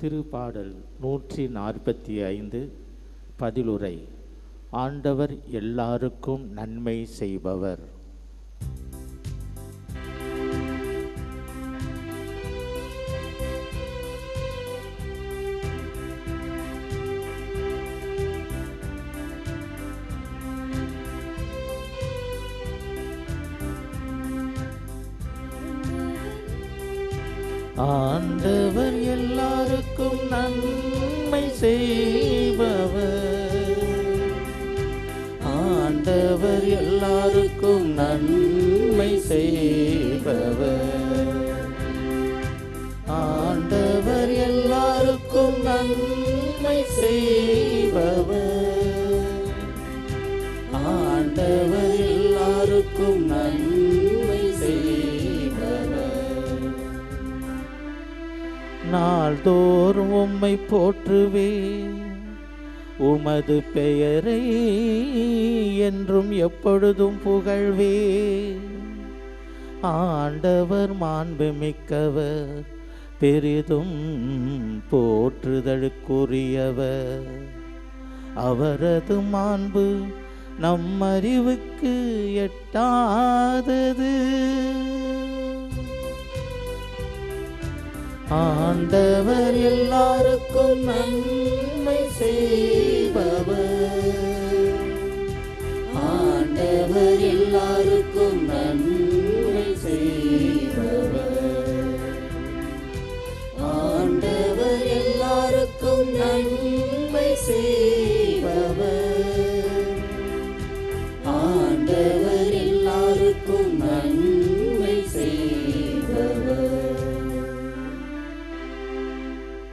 திருப்பாடல் நூற்றி நாற்பத்தி ஐந்து பதிலுரை. ஆண்டவர் எல்லாருக்கும் நன்மை செய்பவர். ஆண்டவர் எல்லாருக்கும் நன்மை செய்பவர். ஆண்டவர் எல்லாருக்கும் நன்மை செய்பவர். ஆண்டவர் எல்லாருக்கும் நன்மை செய்பவர். ஆண்டவர் எல்லாருக்கும் நன்மை நாள்தோறும் உம்மை போற்றுவேன். உமது பெயரை என்றும் எப்பொழுதும் புகழ்வே ஆண்டவர் மாண்பு மிக்கவர் பெரிதும் போற்றுதலுக்குரியவர். அவரது மாண்பு நம் அறிவுக்கு எட்டாதது. ஆண்டவர் எல்லாருக்கும் நன்மை செய்பவர். ஆண்டவர் எல்லாருக்கும் நன்மை செய்பவர். ஆண்டவர் எல்லாருக்கும் நன்மை செய்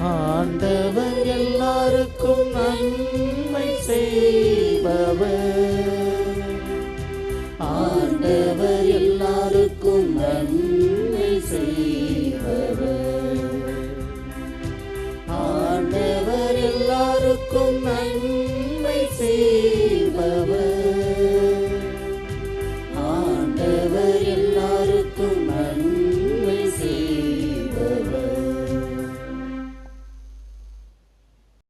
ஆண்டவர் எல்லாருக்கும் நன்மை செய்பவர். ஆண்டவர் எல்லாருக்கும் நன்மை செய்பவர். ஆண்டவர் எல்லாருக்கும் நன்மை செய்